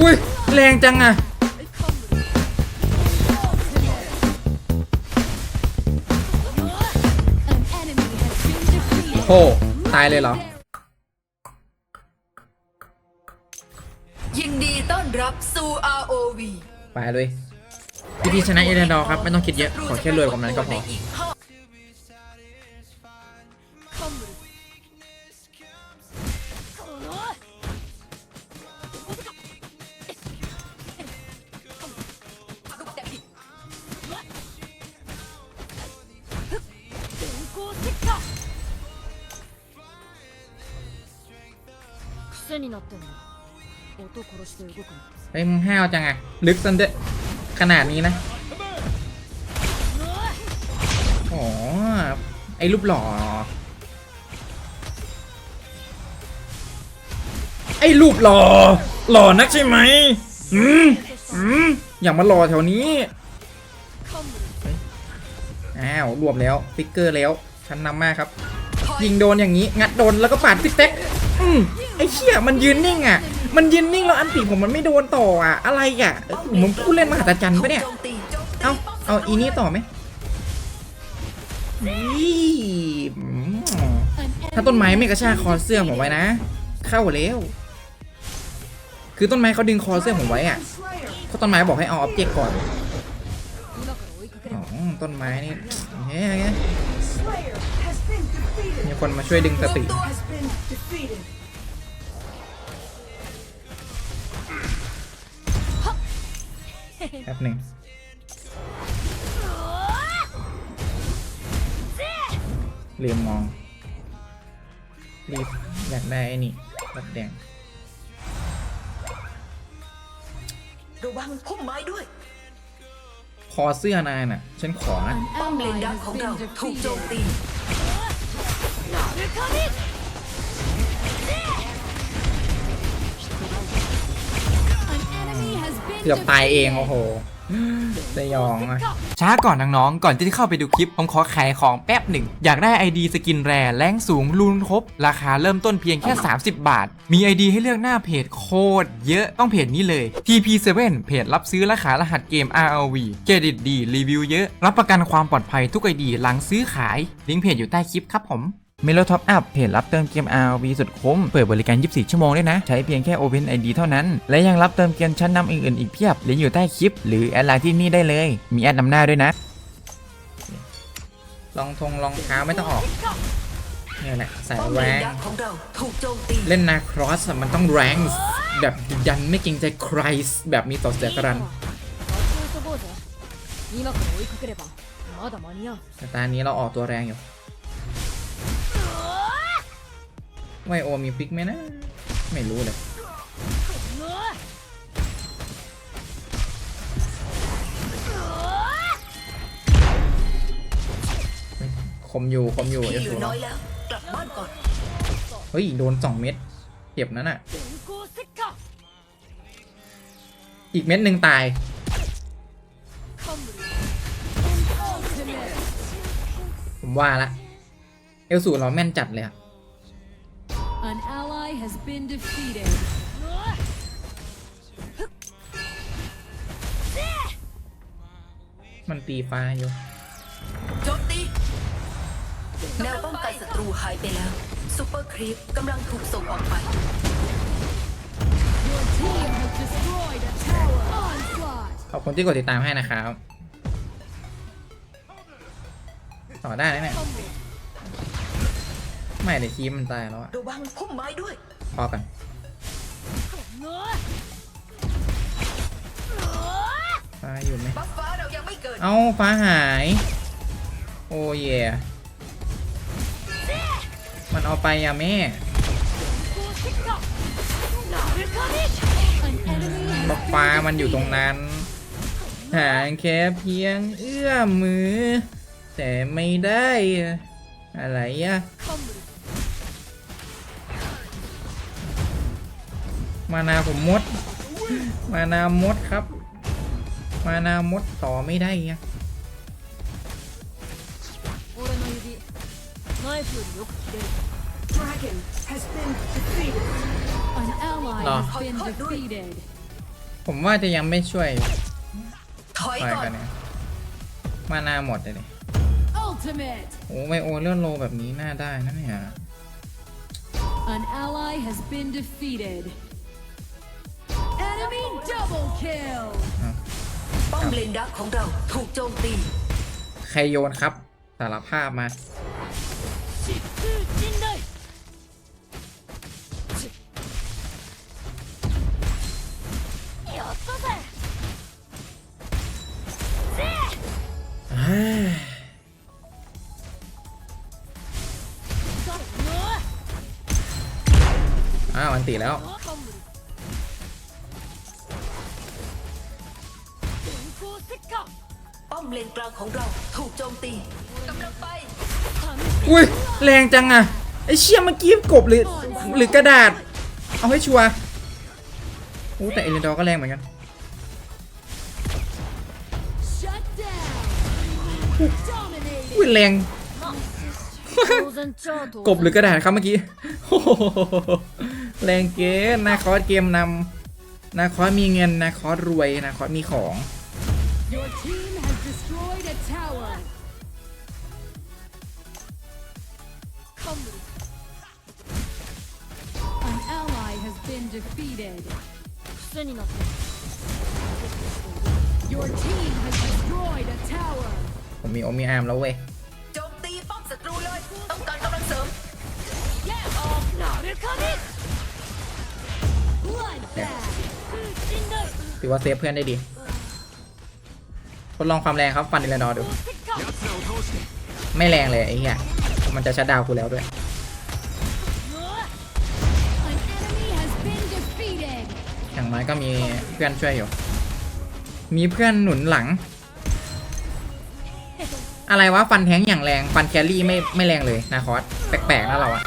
อุ้ยแรงจังอะโหตายเลยเหรอ ยินดีต้อนรับสู่ ROV ไปเลยพี่พีชนะเอเดนดอร์ครับ ไม่ต้องคิดเยอะ ขอแค่รวยกว่านั้นก็พอ 癖になってんだ音殺して動くの เฮ้ยมึงห้าวจังอะลึกซันเดขนาดนี้นะอ๋อไอ้รูปหล่อ ไอ้รูปหล่อ หล่อนักใช่ไหมอืมอืมอย่ามาหล่อแถวนี้เฮ้ยอ้าวรวมแล้วฟิกเกอร์แล้วฉันนำมากครับ ยิงโดนอย่างนี้ งัดโดนแล้วก็ปาดติ๊กเต็กอืม ไอ้เชี่ยมันยืนนิ่งอะ มันยืนนิ่งแล้วอันตีผมมันไม่โดนต่ออะ อะไรอะผมมันพูดเล่นมหาตาจันปะเนี่ย เอาเอาอีนี่ต่อไหมถ้าต้นไม้ไม่กระชากคอเสื้อผมไว้นะ เข้าเร็วคือต้นไม้เขาดึงคอเสื้อผมไว้อะเขาต้นไม้บอกให้เอาออบเจกต์ก่อนต้นไม้นี่แเฮ้ยมีคนมาช่วยดึงสติ แป๊บหนึ่งลืมมอง รีบอยากได้ไอ้นี่รัดแดงระวังพุ่มไม้ด้วย คอเสื้อนายน่ะ ฉันขอนะป้อมเลนดักของเราถูกโจมตี กือบตายเองโอ้โหสยองอะช้าก่อนน้องๆ ก่อนที่จะเข้าไปดูคลิป ผมขอขายของแป๊บหนึ่ง อยากได้ ID สกินแรแรงสูงรูนครบ ราคาเริ่มต้นเพียงแค่ 30 บาท มี ID ให้เลือกหน้าเพจโคตรเยอะต้องเพจนี้เลย TP7 เพจรับซื้อและขายรหัสเกม RLV เครดิตดีรีวิวเยอะ รับประกันความปลอดภัยทุก ID หลังซื้อขาย ลิงก์เพจอยู่ใต้คลิปครับผม เมโลท็อปอัพเพจรับเติมเกม RV สุดคุ้ม เปิดบริการ 24 ชั่วโมงด้วยนะ ใช้เพียงแค่ Open ID เท่านั้น และยังรับเติมเกมชั้นนำอื่นๆอีกเพียบหรืออยู่ใต้คลิป หรือแอดไลน์ที่นี่ได้เลย มีแอดนำหน้าด้วยนะ ลองทงรองเท้าไม่ต้องออกนี่แหละใส่แรงเล่นนาครอสมันต้องแรงแบบดันไม่เกรงใจใครแบบมีต่อเสียกรันแต่ตอนนี้เราออกตัวแรงอยู่ ไวโอมีปิกไหมนะ ไม่รู้เลยคมอยู่คมอยู่เอฟซูน้อยแล้วกลับบ้านก่อนเฮ้ย โดนสองเม็ดเจ็บนั่นอะอีกเม็ดหนึ่งตายผมว่าละ เอลสูเราแม่นจัดเลยอะ has been defeated มันตีฟ้าอยู่ โจมตีแนวป้องกันศัตรูหายไปแล้วซูเปอร์ครีปกำลังถูกส่งออกไป Your team has destroyed a tower onslaught ขอบคุณที่กดติดตามให้นะครับ ต่อได้นะเนี่ย ไม่เดี๋ยวคีมมันตายแล้วอะระวังพุ่มไม้ด้วยพอกันฟ้าอยู่ไหม บัฟฟ้าเรายังไม่เกิด เอ้าฟ้าหาย โอ้เย่มันเอาไปอะแม่ An enemy บอกฟ้ามันอยู่ตรงนั้นห่างแค่เพียงเอื้อมมือ แต่ไม่ได้ อะไรอะ มานาผมมด มานามดครับ มานามดต่อไม่ได้เงี้ยผมว่าจะยังไม่ช่วยถอยก่อนมานาหมดเลยโอ้ไม่โอเลื่อนโลแบบนี้น่าได้นะเนี่ย An ally has been defeated. ป้อมเลนดักของเราถูกโจมตี ใครโยนครับสารภาพมาอ้าวอันตีแล้ว้อมเลนกลางของเราถูกโจมตีกำลังไปอุ้ยแรงจังอะไอเชี่ยเมื่อกี้กบหรือหรือกระดาษ เอาให้ชัวร์โอ้แต่เอเลนดอร์ก็แรงเหมือนกันอุ้ยแรง กบหรือกระดาษครับเมื่อกี้แรงเกมนนาคอสเกมนำนาคอสมีเงินนาคอสรวยนาคอสมีของ has been defeated. Your team has destroyed a tower. ผมมีโอมีอาร์มแล้วเว้ย โจมตีป้อมศัตรูเลย ต้องการกำลังเสริม Bloodbath. ถือว่าเซฟเพื่อนได้ดี ทดลองความแรงครับ ฟันเอเลนดอร์ดูไม่แรงเลยไอ้เหี้ยมันจะชัดดาวน์กูแล้วด้วย อย่างน้อยก็มีเพื่อนช่วยอยู่ มีเพื่อนหนุนหลัง อะไรวะฟันแทงอย่างแรง ฟันแครี่ไม่ไม่แรงเลยนาคอสแปลกๆนะเราอะ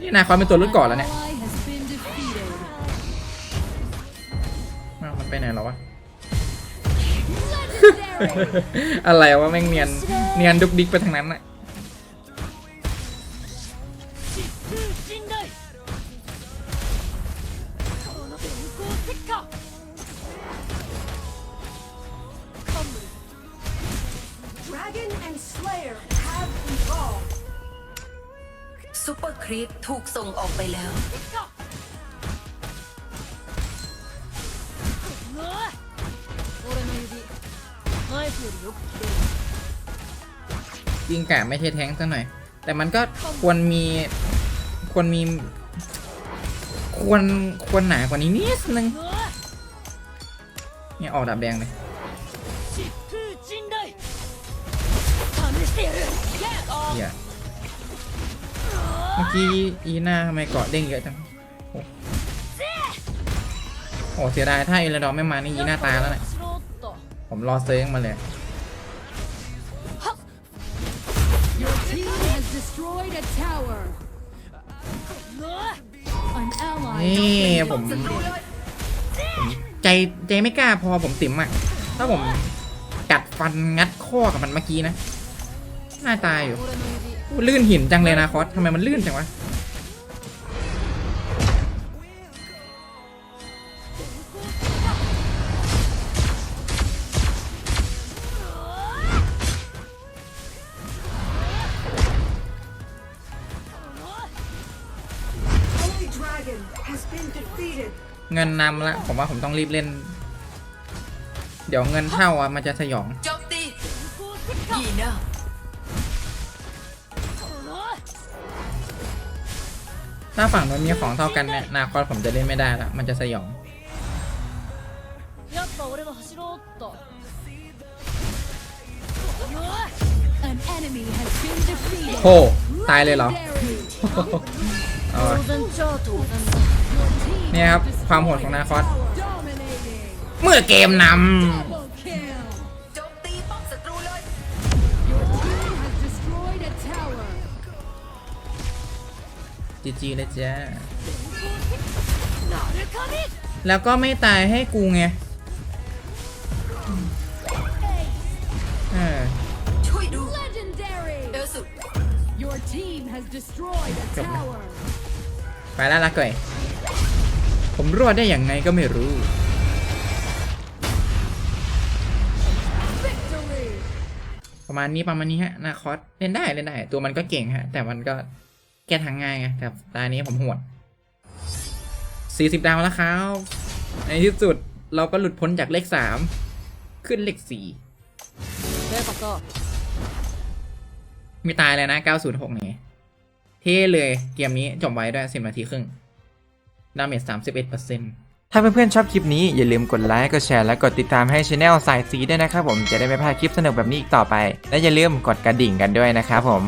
นี่นาคอสเป็นตัวรุ่นก่อนแล้วเนี่ย Ally has been defeated. อ้าวมันไปไหนแล้ววะ Legendary. อะไรวะแม่งเนียนเนียนดุกดิกไปทางนั้นอะ คริสถูกส่งออกไปแล้ว ยิงกะไม่เท่แท้งสักหน่อย แต่มันก็ควรมีควรมี ควรควรหนากว่านี้นิดนึงเนี่ยออกดาบแดงเลยเฮีย มื่อกี้อีน่าทำไมเกาะเด้งเยอะจัง โอ้เสียดายถ้าเอลดอไม่มานี่อีน่าตายแล้วเนี่ยผมรอเซ้งมาเลยนี่ผม ใจใจไม่กล้าพอผมติ๋มอะ ถ้าผมกัดฟันงัดข้อกับมันเมื่อกี้นะ น่าตายอยู่ ลื่นหินจังเลยนะคอสทำไมมันลื่นจังวะเงินนำละผมว่าผมต้องรีบเล่น เดี๋ยวเงินเท่าอะมันจะสยองโจม ถ้าฝั่งนู้นมีของเท่ากันเนี่ยนาคอนผมจะเล่นไม่ได้ละมันจะสยองโหตายเลยเหรอ เนี่ยครับ ความโหดของนาคอสเมื่อเกมนำ จีจีเลยจ๊ะแล้วก็ไม่ตายให้กูไงเออไปแล้วละก่อยผมรอดได้อย่างไงก็ไม่รู้ประมาณนี้ประมาณนี้ฮะนาคอสเล่นได้เล่นได้ ตัวมันก็เก่งฮะ แต่มันก็ แกทางง่ายไงแต่ตานี้ผมหวด 40 ดาวแล้วครับ ในที่สุดเราก็หลุดพ้นจากเลข 3 ขึ้นเลข4ได้ปะก็มีตายเลยนะ 906 นี่ เท่เลยเกมนี้จบไว้ด้วย 10 นาทีครึ่ง ดาเมจ31%ถ้าเพื่อนๆชอบคลิปนี้ อย่าลืมกดไลค์ กดแชร์ และกดติดตามให้ช anel สายสีด้วยนะครับผมจะได้ไม่พลาดคลิปสนุกแบบนี้อีกต่อไป และอย่าลืมกดกระดิ่งกันด้วยนะครับผม